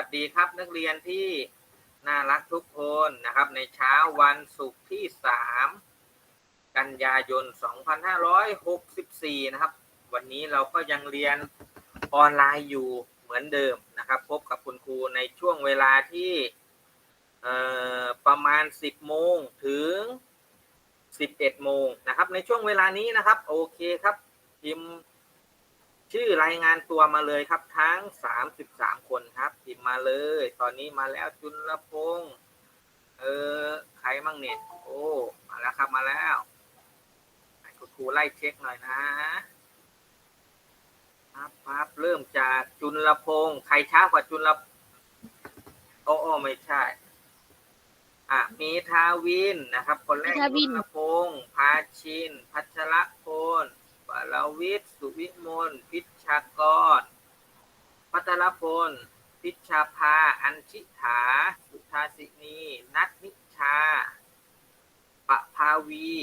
วัสดีครับนักเรียนที่น่ารักทุกคนนะครับ ในเช้าวันศุกร์ที่ 3 กันยายน 2564 นะครับ วันนี้เราก็ยังเรียนออนไลน์อยู่เหมือนเดิมนะครับ พบกับคุณครูในช่วงเวลาที่ประมาณ 10 โมงถึง 11 โมงนะครับ ในช่วงเวลานี้นะครับ โอเคครับพิมพ์ ชื่อรายงานตัวมาเลยครับทั้ง33คนครับพิมพ์มาเลย ตอนนี้มาแล้วจุลพงศ์เออใครมั่งเนี่ยโอ้มาแล้วครับมาแล้วให้คุณครูไล่เช็คหน่อยนะครับครับเริ่มจากจุลพงศ์ใครช้ากว่าจุลโอ้โอ้ไม่ใช่อะมีทาวินนะครับ คนแรกมีทาวินจุลพงศ์พาชิน พัชรพล ปรวิทย์ สุวิมล พิชากร พัทรพล พิชาภา อัญชิถาสุธาสินี นัทนิชา ปะภาวี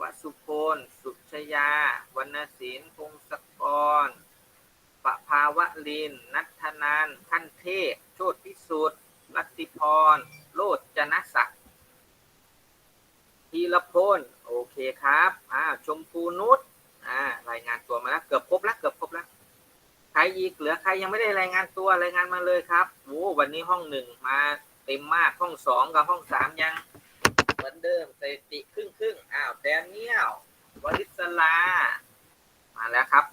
วสุพล สุชยา วรรณศิลป์พงศกร ปะภาวะลิน นัทธนันขั้นเทพ โชติพิสุทธิ์รัติพร โลดจนะศักดิ์ธีรพล โอเคครับอ่าชมพูนุช อ่ารายงานตัวมาแล้วเกือบครบแล้วเกือบครบแล้วใครอีกเหลือใครยังไม่ได้รายงานตัวรายงานมาเลยครับโอ้วันนี้ห้องหนึ่งมาเต็มมากห้องสองกับห้องสามยังเหมือนเดิมสถิติครึ่งครึ่งอ้าวแดเนียลวลิศลา มาแล้วครับ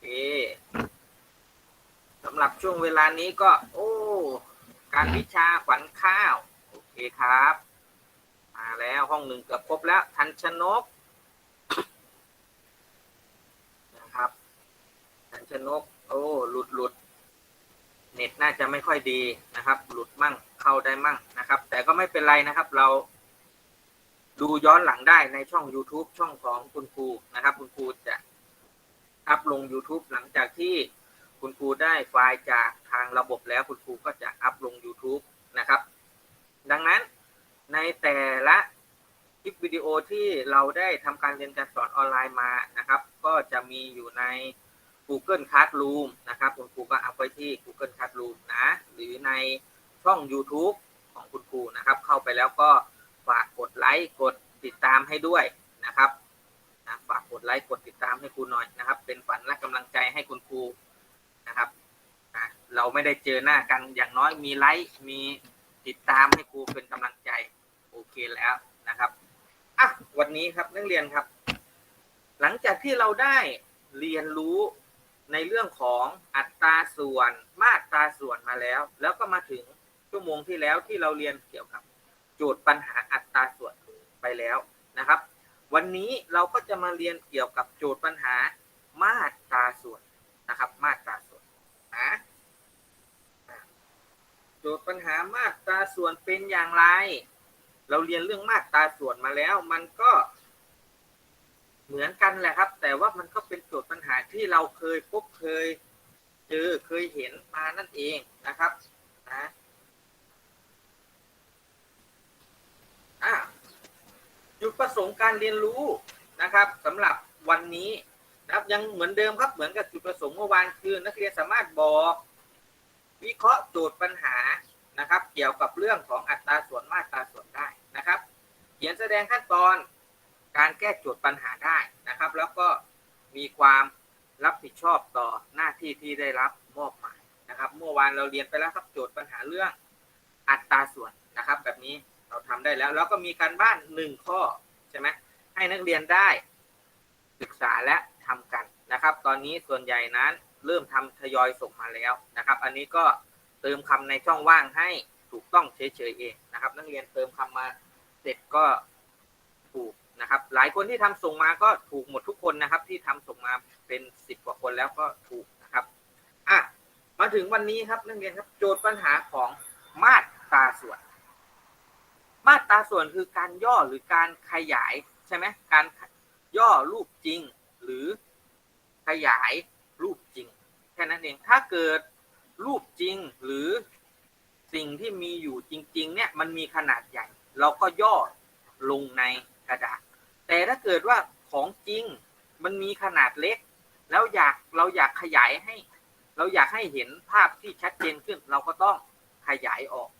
โอสำหรับช่วงเวลานี้ก็ โอ้ การวิชาขวัญข้าว โอเคครับ มาแล้วห้องหนึ่งเกือบครบแล้ว ทันชนก นะครับสัญช นก โอ้ หลุดหลุดเน็ตน่าจะไม่ค่อยดีนะครับ หลุดมั่งเข้าได้มั่งนะครับ แต่ก็ไม่เป็นไรนะครับ เรา ดูย้อนหลังได้ในช่อง YouTube ช่องของคุณครูนะครับ คุณครูจะอัพลง YouTube หลังจากที่คุณครูได้ไฟล์จากทางระบบแล้วคุณครูก็จะอัพลง YouTube นะครับ ดังนั้นในแต่ละคลิปวิดีโอที่เราได้ทำการเรียนการสอนออนไลน์มานะครับ ก็จะมีอยู่ใน Google Classroom นะครับ คุณครูก็อัพไว้ที่ Google Classroom นะ หรือในช่อง YouTube ของคุณครูนะครับ เข้าไปแล้วก็ฝากกดไลค์กดติดตามให้ด้วยนะครับนะฝากกดไลค์กดติดตามให้ครูหน่อยนะครับ เป็นฝันและกำลังใจให้คุณครูนะครับนะเราไม่ได้เจอหน้ากันอย่างน้อยมีไลค์มีติดตามให้ครูเป็นกำลังใจโอเคแล้วนะครับอะวันนี้ครับนักเรียนครับ หลังจากที่เราได้เรียนรู้ ในเรื่องของอัตราส่วนมาตราส่วนมาแล้ว แล้วก็มาถึงชั่วโมงที่แล้วที่เราเรียนเกี่ยวกับโจทย์ปัญหาอัตราส่วนไปแล้วนะครับ วันนี้เราก็จะมาเรียนเกี่ยวกับโจทย์ปัญหามาตราส่วนนะครับ มาตราส่วนนะอะโจทย์ปัญหามาตราส่วนเป็นอย่างไร เราเรียนเรื่องมาตราส่วนมาแล้ว มันก็ เหมือนกันแหละครับ แต่ว่ามันก็เป็นโจทย์ปัญหาที่เราเคยพบเคยเจอเคยเห็นมานั่นเองนะครับนะอะจุดประสงค์การเรียนรู้นะครับสำหรับวันนี้นะครับยังเหมือนเดิมครับเหมือนกับจุดประสงค์เมื่อวานคือนักเรียนสามารถบอก วิเคราะห์โจทย์ปัญหานะครับ เกี่ยวกับเรื่องของอัตราส่วนมาตราส่วนได้นะครับ เขียนแสดงขั้นตอน การแก้โจทย์ปัญหาได้นะครับ แล้วก็มีความรับผิดชอบต่อหน้าที่ที่ได้รับมอบหมายนะครับ เมื่อวานเราเรียนไปแล้วครับโจทย์ปัญหาเรื่องอัตราส่วนนะครับ แบบนี้เราทำได้แล้ว แล้วก็มีการบ้านหนึ่งข้อใช่ไหมให้นักเรียนได้ศึกษาและทำกันนะครับ ตอนนี้ส่วนใหญ่นั้นเริ่มทำทยอยส่งมาแล้วนะครับ อันนี้ก็เติมคำในช่องว่างให้ถูกต้องเฉยๆเองนะครับ นักเรียนเติมคำมาเสร็จก็ถูก นะครับ หลายคนที่ทำส่งมาก็ถูกหมดทุกคนนะครับ ที่ทำส่งมาเป็นสิบกว่าคนแล้วก็ถูกนะครับอะมาถึงวันนี้ครับนักเรียนครับ โจทย์ปัญหาของมาตราส่วน มาตราส่วนคือการย่อหรือการขยายใช่ไหมการย่อรูปจริง หรือขยายรูปจริงแค่นั้นเองถ้าเกิดรูปจริงหรือสิ่งที่มีอยู่จริง ๆ เนี่ยมันมีขนาดใหญ่ เราก็ย่อลงใน กระดาษ แต่ถ้าเกิดว่าของจริงมันมีขนาดเล็ก แล้วอยากเราอยากขยายให้ เราอยากให้เห็นภาพที่ชัดเจนขึ้น เราก็ต้องขยายออก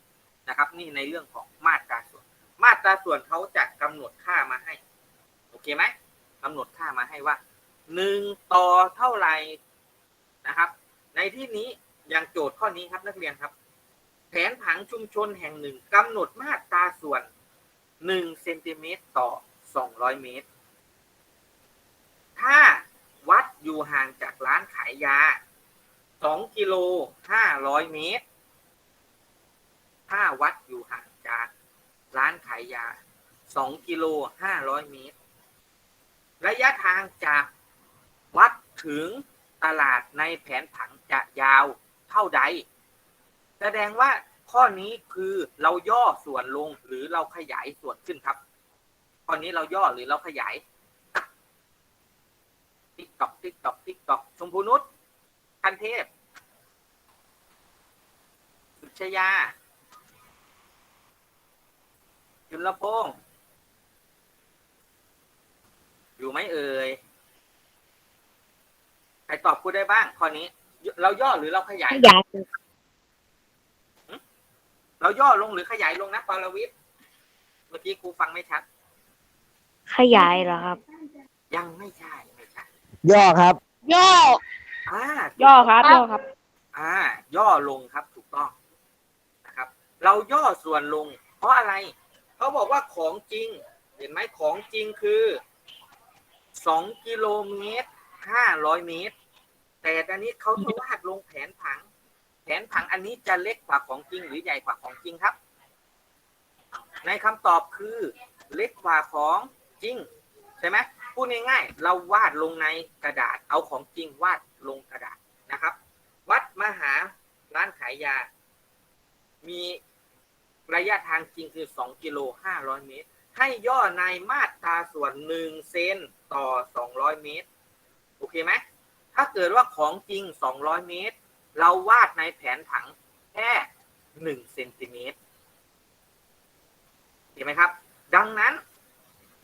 นะครับ นี่ในเรื่องของมาตราส่วน มาตราส่วนเขาจะกำหนดค่ามาให้โอเคไหมกำหนดค่ามาให้ว่าหนึ่งต่อเท่าไหร่นะครับ ในที่นี้อย่างโจทย์ข้อนี้ครับนักเรียนครับ แผนผังชุมชนแห่งหนึ่งกำหนดมาตราส่วน หนึ่งเซนติเมตรต่อสองร้อยเมตร ถ้าวัดอยู่ห่างจากร้านขายยาสองกิโลห้าร้อยเมตร ถ้าวัดอยู่ห่างจากร้านขายยาสองกิโลห้าร้อยเมตร ระยะทางจากวัดถึงตลาดในแผนผังจะยาวเท่าใด แสดงว่า ข้อนี้คือเราย่อส่วนลงหรือเราขยายส่วนขึ้นครับ ข้อนี้เราย่อหรือเราขยายติ๊กตอกติ๊กตอกติ๊กตอกชมพูนุชคันเทพสุชยาจุลพงศ์อยู่ไหมเอ่ยใครตอบกูได้บ้างข้อนี้ เราย่อหรือเราขยายขยาย เราย่อลงหรือขยายลงนะปารวิทย์เมื่อกี้ครูฟังไม่ชัด ขยายเหรอครับ ยังไม่ใช่ไม่ใช่ย่อครับ ย่ออ่าย่อครับย่อครับ อ่า ย่อลงครับถูกต้องนะครับ เราย่อส่วนลง เพราะอะไรเขาบอกว่าของจริง เห็นไหมของจริงคือสองกิโลเมตรห้าร้อยเมตร แต่อันนี้เขาจะวาดลงแผนผัง แผนผังอันนี้จะเล็กกว่าของจริงหรือใหญ่กว่าของจริงครับ ในคำตอบคือเล็กกว่าของจริงใช่ไหมพูดง่ายๆ เราวาดลงในกระดาษ เอาของจริงวาดลงกระดาษนะครับ วัดมหาร้านขายยา มีระยะทางจริงคือ2กิโล500 เมตร ให้ย่อในมาตราส่วน1เซนต่อ 200 เมตร โอเคไหม ถ้าเกิดว่าของจริง 200 เมตร เราวาดในแผนผังแค่1เซนติเมตรเห็นไหมครับ ดังนั้น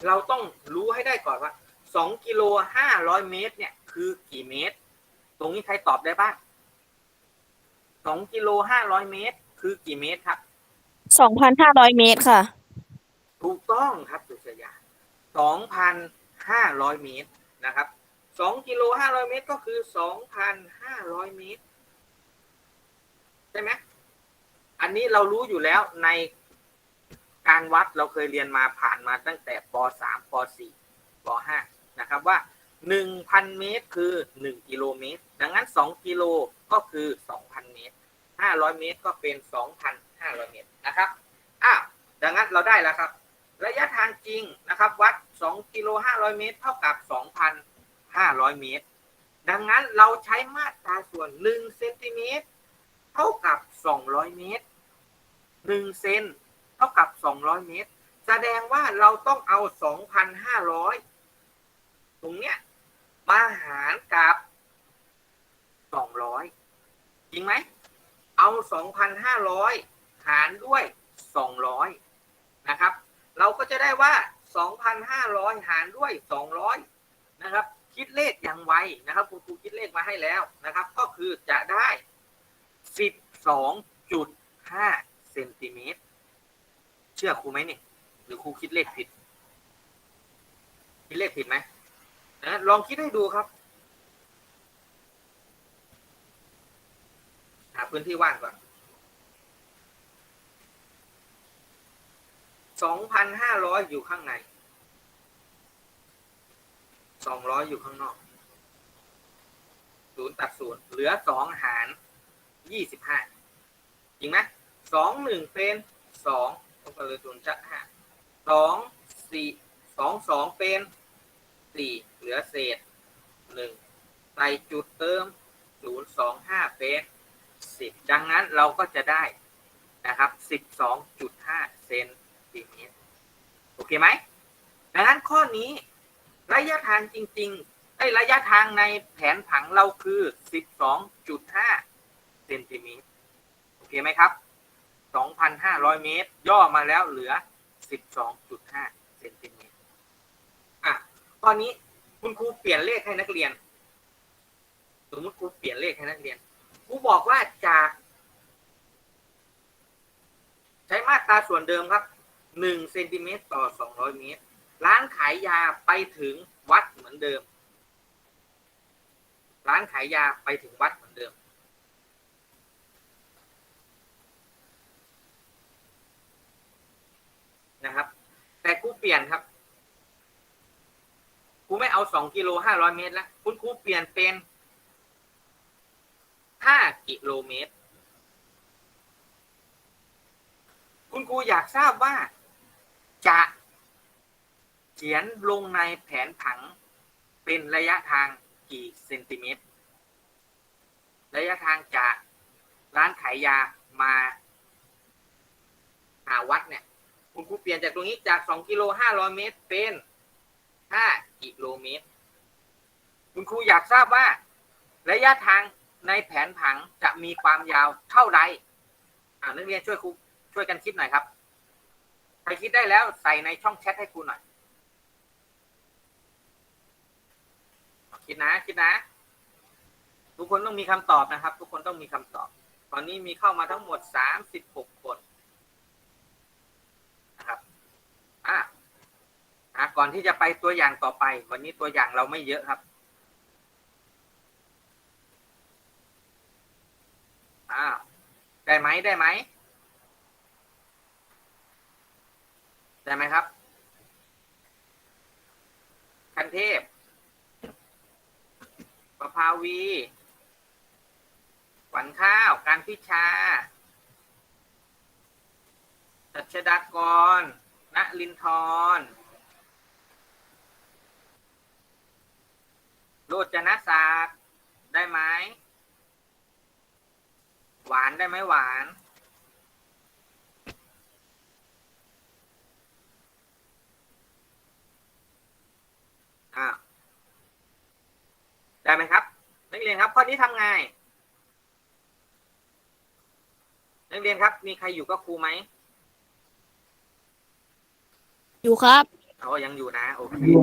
เราต้องรู้ให้ได้ก่อนว่า2กิโล500เมตร เนี่ย คือกี่เมตร ตรงนี้ใครตอบได้บ้าง2กิโล500เมตร คือกี่เมตรครับสองพันห้าร้อยเมตรค่ะ ถูกต้องครับสุชยา2,500เมตรนะครับ2กิโล500เมตร ก็คือ2,500เมตร ใช่ไหมอันนี้เรารู้อยู่แล้วในการวัดเราเคยเรียนมาผ่านมาตั้งแต่ป .3 ป .4 ป .5 นะครับว่า 1,000 เมตรคือ 1 กิโลเมตร ดังนั้น 2 กิโลก็คือ 2,000 เมตร 500 เมตรก็เป็น 2,500 เมตรนะครับอ้าวดังนั้นเราได้แล้วครับ ระยะทางจริงนะครับวัด 2 กิโล 500 เมตร เท่ากับ 2,500 เมตร ดังนั้นเราใช้มาตราส่วน 1 เซนติเมตร เท่ากับ 200 เมตร 1 เซนเท่ากับ 200 เมตร แสดงว่าเราต้องเอา 2,500 ตรงเนี้ยมาหารกับ 200 จริงไหม เอา 2,500 หารด้วย 200 นะครับ เราก็จะได้ว่า 2,500 หารด้วย 200 นะครับ คิดเลขอย่างไวนะครับ คุณครูคิดเลขมาให้แล้วนะครับ ก็คือจะได้ 12.5เซนติเมตร เชื่อครูไหมนี่ หรือครูคิดเลขผิด คิดเลขผิดไหมนะลองคิดให้ดูครับ หาพื้นที่ว่างก่อนสองพันห้าร้อยอยู่ข้างในสองร้อยอยู่ข้างนอกศูนย์ตัดศูนย์เหลือสองหาร ยี่สิบห้าจริงไหมสองหนึ่งเป็นสองก็เลยศูนย์จะห้าสองสี่สองสองเป็นสี่เหลือเศษหนึ่งใส่จุดเติมศูนย์สองห้าเป็นสิบดังนั้นเราก็จะได้นะครับสิบสองจุดห้าเซนติเมตรโอเคไหมดังนั้นข้อนี้ระยะทางจริงๆไอ้ระยะทางในแผนผังเราคือ12.5เซนติเมตรโอเคไหมครับ2,500เมตร ย่อมาแล้วเหลือ12.5เซนติเมตรอะตอนนี้คุณครูเปลี่ยนเลขให้นักเรียน สมมติครูเปลี่ยนเลขให้นักเรียนครูบอกว่าจาก ใช้มาตราส่วนเดิมครับหนึ่งเซนติเมตรต่อสองร้อยเมตร ร้านขายยาไปถึงวัดเหมือนเดิม ร้านขายยาไปถึงวัดเหมือนเดิม นะครับ แต่ครูเปลี่ยนครับครูไม่เอาสองกิโลห้าร้อยเมตรแล้วคุณครูเปลี่ยนเป็นห้ากิโลเมตร คุณครูอยากทราบว่าจะเขียนลงในแผนผังเป็นระยะทางกี่เซนติเมตร ระยะทางจากร้านขายยามาหาวัดเนี่ย คุณครูเปลี่ยนจากตรงนี้จากสองกิโลห้าร้อยเมตรเป็นห้ากิโลเมตร คุณครูอยากทราบว่า ระยะทางในแผนผังจะมีความยาวเท่าใดอ่านักเรียนช่วยครูช่วยกันคิดหน่อยครับ ใครคิดได้แล้วใส่ในช่องแชทให้ครูหน่อย คิดนะ คิดนะ ทุกคนต้องมีคำตอบนะครับ ทุกคนต้องมีคำตอบ ตอนนี้มีเข้ามาทั้งหมดสามสิบหกคน นะครับอะ อะก่อนที่จะไปตัวอย่างต่อไป วันนี้ตัวอย่างเราไม่เยอะครับอ้าวได้ไหมได้ไหมได้ไหมครับคันเทพประภาวีขวัญข้าวการพิชาชัชดากรณลินทร โรจนศาสตร์ได้ไหมหวานได้ไหมหวาน อ่าได้ไหมครับ นักเรียนครับ ข้อนี้ทำไงนักเรียนครับ มีใครอยู่กับครูไหม อยู่ครับอ๋อยังอยู่นะ โอเค อยู่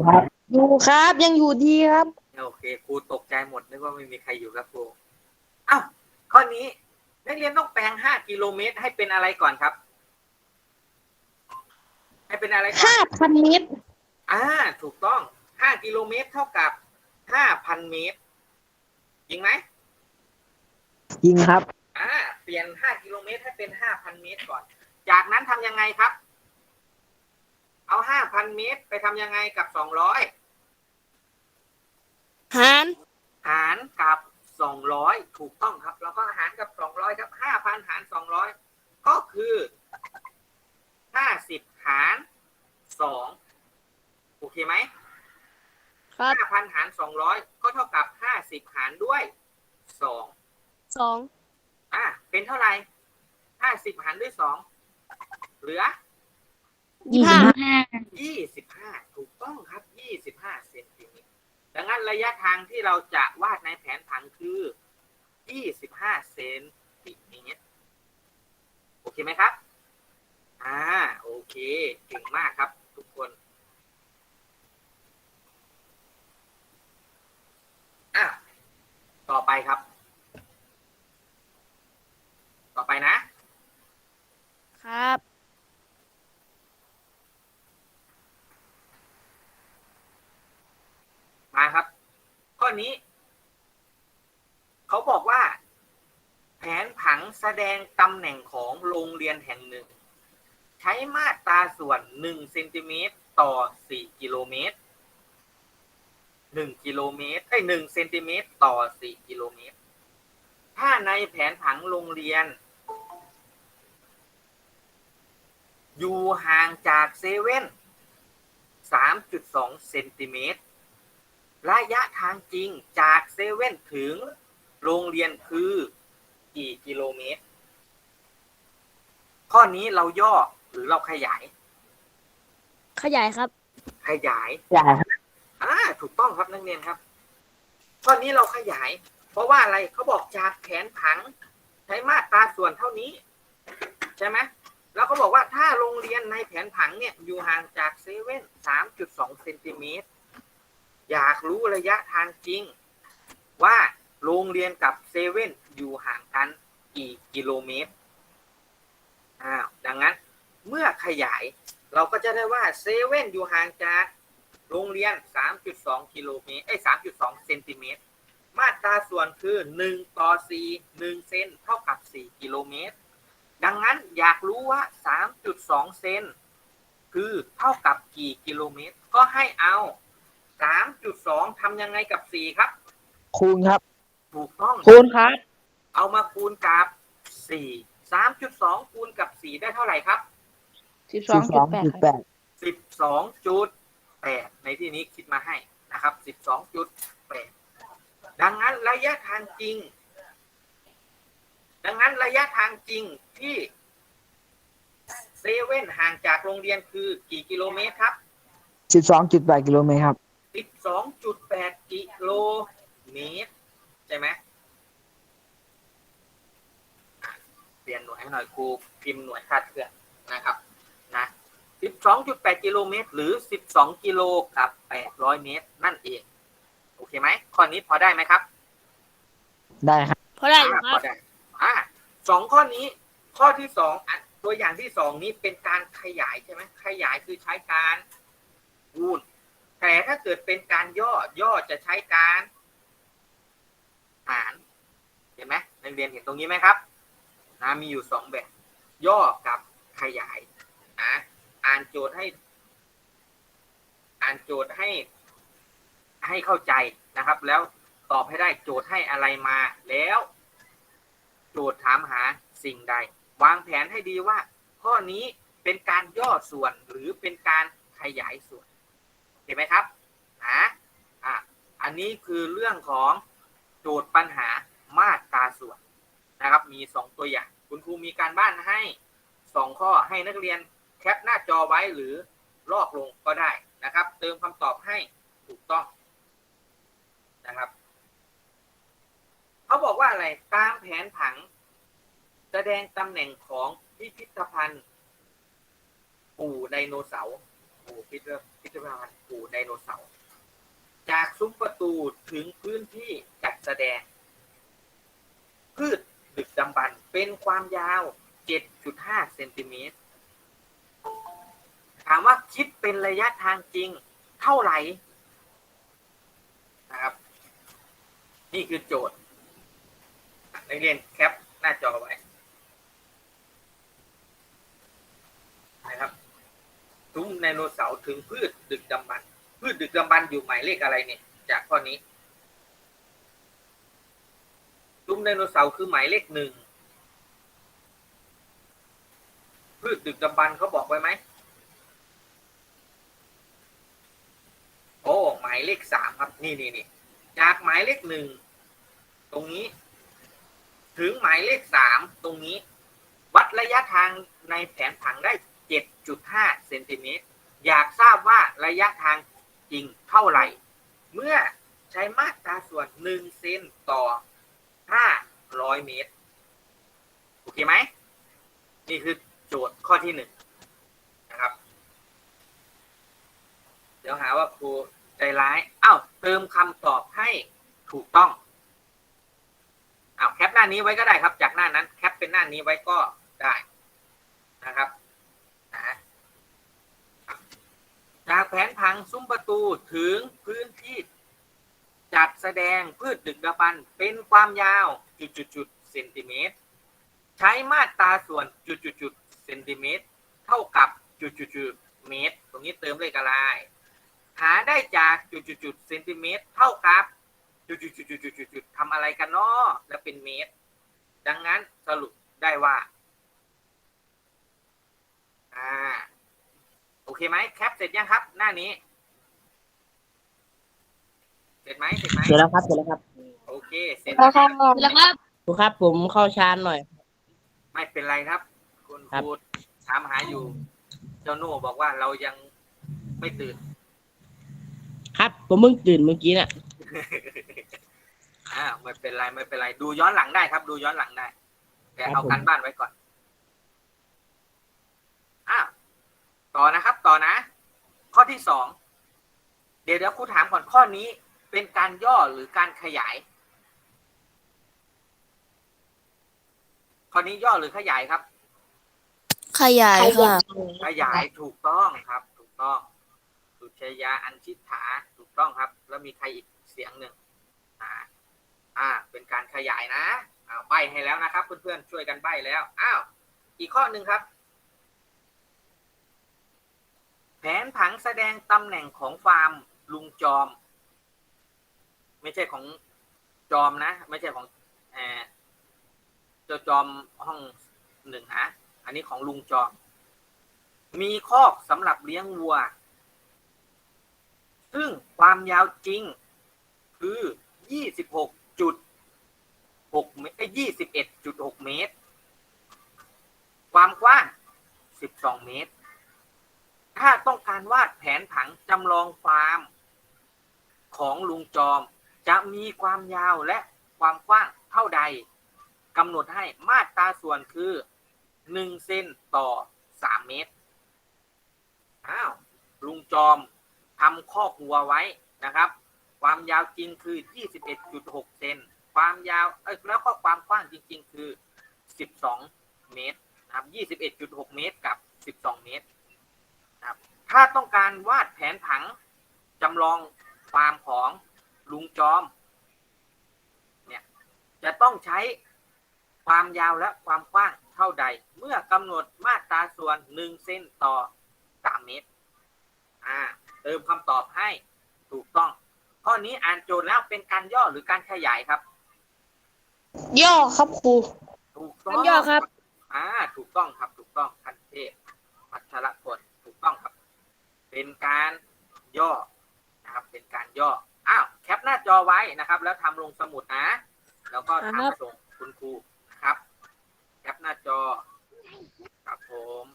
ครับยังอยู่ดีครับ โอเคครูตกใจหมดนึกว่าไม่มีใครอยู่กับครูอ้าวข้อนี้นักเรียนต้องแปลงห้ากิโลเมตรให้เป็นอะไรก่อนครับ ให้เป็นอะไรก่อนห้าพันเมตรอ่า ถูกต้องห้ากิโลเมตรเท่ากับห้าพันเมตรจริงไหมจริงครับ อ่า เปลี่ยนห้ากิโลเมตรให้เป็นห้าพันเมตรก่อน จากนั้นทำยังไงครับ เอาห้าพันเมตรไปทำยังไงกับสองร้อย หารหารกับสองร้อยถูกต้องครับแล้วก็หารกับสองร้อยครับห้าพันหารสองร้อยก็คือห้าสิบหารสองโอเคไหมครับห้าพันหารสองร้อยก็เท่ากับห้าสิบหารด้วยสองสองอะเป็นเท่าไหร่ห้าสิบหารด้วยสองเหลือยี่ห้ายี่สิบห้าถูกต้องครับยี่สิบห้าเซนติเมตร ดังนั้นระยะทางที่เราจะวาดในแผนผังคือยี่สิบห้าเซนติเมตร โอเคไหมครับ อ่า โอเค เก่งมากครับ ทุกคน อะ ต่อไปครับ ต่อไปนะ ครับ มาครับ ข้อนี้ เขาบอกว่า แผนผังแสดงตำแหน่งของโรงเรียนแห่งหนึ่ง ใช้มาตราส่วน1เซนติเมตรต่อ 4 กิโลเมตร 1 กิโลเมตรไอ้1เซนติเมตรต่อ 4 กิโลเมตร ถ้าในแผนผังโรงเรียน อยู่ห่างจากเซเว่น3.2เซนติเมตร ระยะทางจริงจากเซเว่นถึงโรงเรียนคือกี่กิโลเมตร ข้อนี้เราย่อหรือเราขยาย ขยายครับ ขยายใช่ครับอ่าถูกต้องครับนักเรียนครับ ข้อนี้เราขยาย เพราะว่าอะไรเขาบอกจากแผนผัง ใช้มาตราส่วนเท่านี้ ใช่ไหมแล้วเขาบอกว่าถ้าโรงเรียนในแผนผังเนี่ยอยู่ห่างจากเซเว่นสามจุดสองเซนติเมตร อยากรู้ระยะทางจริง ว่าโรงเรียนกับเซเว่นอยู่ห่างกันกี่กิโลเมตรอ้าวดังนั้นเมื่อขยายเราก็จะได้ว่าเซเว่นอยู่ห่างจากโรงเรียน 3.2 กิโลเมตรเอ้3.2 เซนติเมตร มาตราส่วนคือ 1 ต่อ 4 1 เซนเท่ากับ 4 กิโลเมตร ดังนั้นอยากรู้ว่า 3.2 เซนคือเท่ากับกี่กิโลเมตร ก็ให้เอา 3.2ทำยังไงกับ4ครับ คูณครับ ถูกต้อง คูณครับ เอามาคูณกับ4 3.2คูณกับ4ได้เท่าไหร่ครับสิบสสิองบสจุอดงแปดจุดครับแปด12.8ในที่นี้คิดมาให้นะครับ12.8ดังนั้นระยะทางจริง ดังนั้นระยะทางจริงที่เซเว่นห่างจากโรงเรียนคือกี่กิโลเมตรครับสิบสองจุดแปดกิโลเมตรครับ 12.8 กิโลเมตร ใช่ไหมอะเปลี่ยนหน่วยให้หน่อยครูพิมพ์หน่วยคาดเคลื่อนนะครับนะ 12.8 กิโลเมตร หรือ 12 กิโลกับ 800 เมตร นั่นเอง โอเคไหมข้อนี้พอได้ไหมครับ ได้ครับพอได้อยู่อ่าคพรัอบ ได้อ่าสองข้อนี้ ข้อที่สองอะตัวอย่างที่สองนี้เป็นการขยายใช่ไหมขยายคือใช้การ คูณ แต่ถ้าเกิดเป็นการย่อย่อจะใช้การหารเห็นไหมนักเรียนเห็นตรงนี้ไหมครับนะมีอยู่สองแบบ ย่อกับขยายนะอ่านโจทย์ให้ อ่านโจทย์ให้ให้เข้าใจนะครับ แล้วตอบให้ได้โจทย์ให้อะไรมาแล้ว โจทย์ถามหาสิ่งใด วางแผนให้ดีว่า ข้อนี้เป็นการย่อส่วนหรือเป็นการขยายส่วน เห็นไหมครับนะอะอันนี้คือเรื่องของโจทย์ปัญหามาตราส่วนนะครับ มีสองตัวอย่าง คุณครูมีการบ้านให้สองข้อให้นักเรียนแคปหน้าจอไว้หรือลอกลงก็ได้นะครับ เติมคำตอบให้ถูกต้องนะครับเขาบอกว่าอะไรตามแผนผัง แสดงตำแหน่งของพิพิธภัณฑ์ปู่ไดโนเสาร์ ปูพิพิธพิพิธภัณฑ์ปู่ไดโนเสาร์จากซุ้มประตูถึงพื้นที่จัดแสดง พืชดึกดำบรรเป็นความยาว 7.5 เซนติเมตร ถามว่าคิดเป็นระยะทางจริงเท่าไหร่นะครับ นี่คือโจทย์นักเรียนแคปหน้าจอไว้นะครับ ซุ้มไดโนเสาร์ถึงพืชดึกดำบรรพ์พืชดึกดำบรรพ์อยู่หมายเลขอะไรเนี่ย จากข้อนี้ซุ้มไดโนเสาร์คือหมายเลขหนึ่งพืชดึกดำบรรพ์เขาบอกไว้ไหมโอ้หมายเลขสามครับ นี่นี่นี่จากหมายเลขหนึ่งตรงนี้ ถึงหมายเลขสามตรงนี้ วัดระยะทางในแผนผังได้ 7.5 เซนติเมตร อยากทราบว่าระยะทางจริงเท่าไหร่ เมื่อใช้มาตราส่วน 1 เซนต่อ 500 เมตร โอเคไหม นี่คือโจทย์ข้อที่หนึ่งนะครับ เดี๋ยวหาว่าครูใจร้าย อ้าว เติมคำตอบให้ถูกต้องอ้าวแคปหน้านี้ไว้ก็ได้ครับ จากหน้านั้นแคปเป็นหน้านี้ไว้ก็ได้นะครับนะจาก แผนผังซุ้มประตูถึงพื้นที่ จัดแสดงพืชดึกดำบรรพ์เป็นความยาวจุดๆๆเซนติเมตร ใช้มาตราส่วนจุดๆๆเซนติเมตร เท่ากับจุดๆๆเมตร ตรงนี้เติมเลขอะไร หาได้จากจุดๆๆเซนติเมตร เท่ากับจุดๆๆๆๆทำอะไรกันเนาะแล้วเป็นเมตร ดังนั้นสรุปได้ว่า อ่า โอเคไหมแคปเสร็จยังครับ หน้านี้ เสร็จไหมเสร็จไหมเสร็จแล้วครับเสร็จแล้วครับโอเค เสร็จแล้วแล้วคครัรับบแล้วครับครูครับ ผมเข้าชานหน่อย ไม่เป็นไรครับ คุณครัคบรูถามหาอยู่ เจ้าโน่บอกว่าเรายังไม่ตื่น ครับ ผมเพิ่งตื่นเมื่อกี้น่ะอ่าไม่เป็นไรไม่เป็นไร ดูย้อนหลังได้ครับ ดูย้อนหลังได้ แต่ครับเอาผมการบ้านไว้ก่อนอ่าต่อนะครับต่อนะข้อ ที่สองเดี๋ยวเดี๋ยวครูถามก่อนข้อนี้เป็นการย่อหรือการขยาย ข้อนี้ย่อหรือขยายครับ ขยายค่ะ ขยายถูกต้องครับ ถูกต้องสุชยาอันชิฐาถูกต้องครับ แล้วมีใครอีกเสียงหนึ่งอ่าอ่า เป็นการขยายนะอ่าใบให้แล้วนะครับ เพื่อนๆช่วยกันใบแล้วอ้าวอีกข้อหนึ่งครับ นผังแสดงตำแหน่งของฟาร์มลุงจอม ไม่ใช่ของจอมนะ ไม่ใช่ของเออเจ้าจอมห้องหนึ่งนะอันนี้ของลุงจอม มีคอกสำหรับเลี้ยงวัว ซึ่งความยาวจริงคือ26.6เมตร21.6เมตร ความกว้าง12เมตร ถ้าต้องการวาดแผนผังจำลองฟาร์ม ของลุงจอม จะมีความยาวและความกว้างเท่าใดกำหนดให้มาตราส่วนคือ1เซนต่อ3เมตร อ้าว ลุงจอมทำคอกวัวไว้นะครับ ความยาวจริงคือ 21.6 เซน ความยาว เอ้ย แล้วก็ความกว้างจริง ๆ คือ 12 เมตรนะครับ 21.6 เมตรกับ 12 เมตร นะครับถ้าต้องการวาดแผนผังจำลองฟาร์มของลุงจอมเนี่ยจะต้องใช้ความยาวและความกว้างเท่าใด เมื่อกำหนดมาตราส่วน1เซนต่อ3เมตรอ่าเติมคำตอบให้ถูกต้อง ข้อนี้อ่านโจทย์แล้วเป็นการย่อหรือการขยายครับ ย่อครับครู ถูกต้องการย่อครับ อ่า ถูกต้องครับ ถูกต้องคันเทพพัชรพลถูก ต้องครับ เป็นการย่อนะครับ เป็นการย่อ อ้าว แคปหน้าจอไว้นะครับ แล้วทำลงสมุดนะ แล้วก็ครับทำส่งคุณครูนะครับ แคปหน้าจอ ครับผม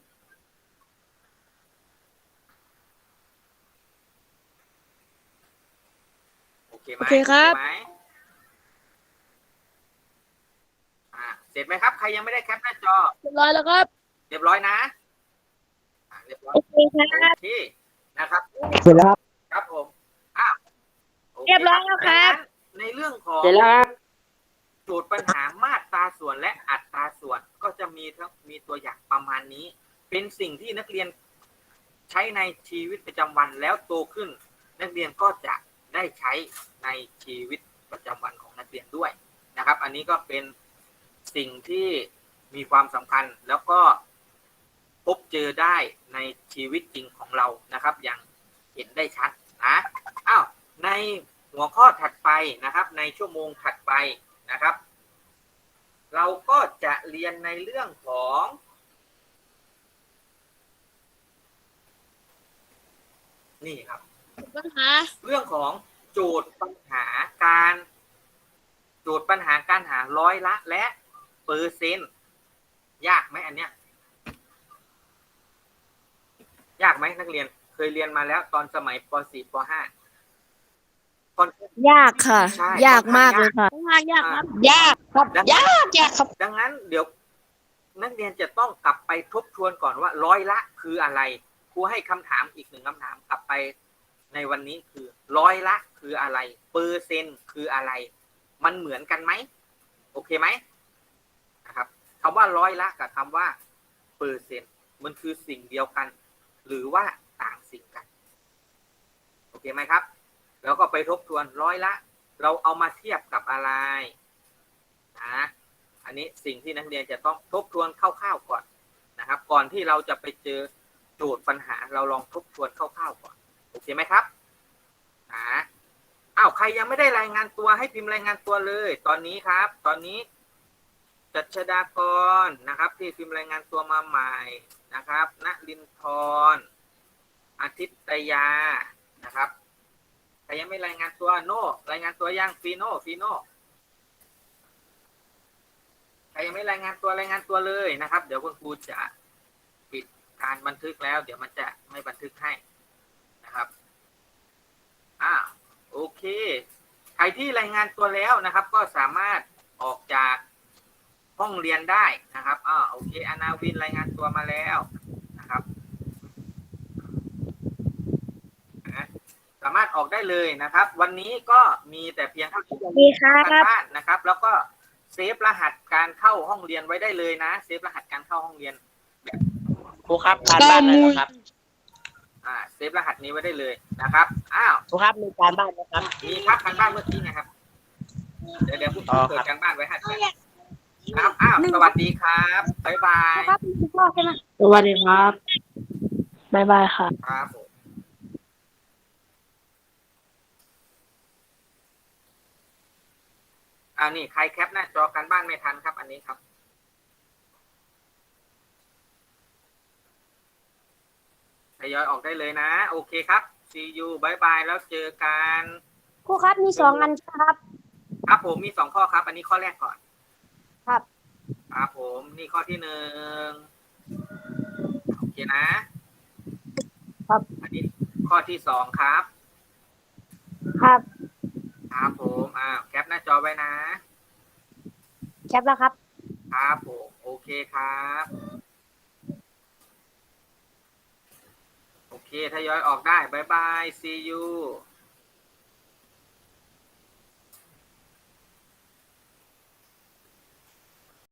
โอเคไหมโอเคครับโอไหมอ่าเสร็จไหมครับ ใครยังไม่ได้แคปหน้าจอ เรียบร้อยแล้วครับ เรียบร้อยนะอ่าเรียบร้อยโอเคครับโอเคนะครับ เสร็จแล้วครับ ครับผมอ้าวโคเรียบร้อยแล้วครับดังนั้นในเรื่องของ เสร็จแล้วครับ โจทย์ปัญหามาตราส่วนและอัตราส่วนก็จะมีทั้งมีตัวอย่างประมาณนี้ เป็นสิ่งที่นักเรียนใช้ในชีวิตประจำวันแล้วโตขึ้น นักเรียนก็จะได้ใช้ในชีวิตประจำวันของนักเรียนด้วยนะครับ อันนี้ก็เป็นสิ่งที่มีความสำคัญแล้วก็ พบเจอได้ในชีวิตจริงของเรานะครับ อย่างเห็นได้ชัดนะอ้าวในหัวข้อถัดไปนะครับ ในชั่วโมงถัดไปนะครับ เราก็จะเรียนในเรื่องของนี่ครับปัญหาเรื่องของโจทย์ปัญหาการ โจทย์ปัญหาการหาร้อยละและเปอร์เซ็นต์ยากไหมอันเนี้ย ยากไหมนักเรียนเคยเรียนมาแล้วตอนสมัยป .4 ป .5 คนยากค่ะ ใช่ ยากมากเลยค่ะค่อนข้างยากครับยากครับดังยากยากครับ ดังนั้นเดี๋ยวนักเรียนจะต้องกลับไปทบทวนก่อนว่าร้อยละคืออะไรครูให้คำถามอีกหนึ่งคำถามกลับไปในวันนี้คือร้อยละคืออะไร เปอร์เซ็นต์คืออะไร มันเหมือนกันไหม โอเคไหมนะครับคำว่าร้อยละกับคำว่าเปอร์เซ็นต์มันคือสิ่งเดียวกัน หรือว่าต่างสิ่งกัน โอเคไหมครับ แล้วก็ไปทบทวนร้อยละ เราเอามาเทียบกับอะไรนะอันนี้สิ่งที่นักเรียนจะต้องทบทวนคร่าวๆก่อนนะครับ ก่อนที่เราจะไปเจอโจทย์ปัญหาเราลองทบทวนคร่าวๆก่อนโอเคไหมครับอ่าอ้าวใครยังไม่ได้รายงานตัวให้พิมพ์รายงานตัวเลย ตอนนี้ครับ ตอนนี้จัชดากรนะครับ ที่พิมพ์รายงานตัวมาใหม่ นะครับณลินทรอาทิตยานะครับใครยังไม่รายงานตัวโน่รายงานตัวยังฟีโน่ฟีโน่ใครยังไม่รายงานตัวรายงานตัวเลยนะครับ เดี๋ยวคุณครูจะปิดการบันทึกแล้ว เดี๋ยวมันจะไม่บันทึกให้นะครับอ่าโอเค ใครที่รายงานตัวแล้วนะครับ ก็สามารถออกจาก ห้องเรียนได้นะครับอ่าโอเคอนาวินรายงานตัวมาแล้วนะครับนะสามารถออกได้เลยนะครับ วันนี้ก็มีแต่เพียงเท่านี้ดีครัการบบ้านนะครับ แล้วก็เซฟรหัสการเข้าห้องเรียนไว้ได้เลยนะ เซฟรหัสการเข้าห้องเรียนครูครับการบ้านอะไรนะครับอ่าเซฟรหัสนี้ไว้ได้เลยนะครับอ้าวครูครับมีการบ้านนะครับมีครับการบ้านเมื่อกี้นะครับเดี๋ยวเดี๋ยวผู้อ๋อเปิครัดบการบ้านไว้ให้ ครับอ้าวสวัสดีครับบ๊ายบายครับพ่อใช่ไหมสวัสดีครับบายบายค่ะ ครับผมอ่านี่ใครแคปหน้าจอการบ้านไม่ทันครับ อันนี้ครับทยอยออกได้เลยนะ โอเคครับ see you บายบายแล้วเจอกันครูครับมีสองอันครับ ครับผมมีสองข้อครับ อันนี้ข้อแรกก่อน ครับ ครับผมนี่ข้อที่หนึ่งโอเคนะ ครับ อันนี้ข้อที่สองครับ ครับ ครับผมอ่าแคปหน้าจอไว้นะ แคปแล้วครับ ครับผมโอเคครับ โอเคทยอยออกได้บายบาย see you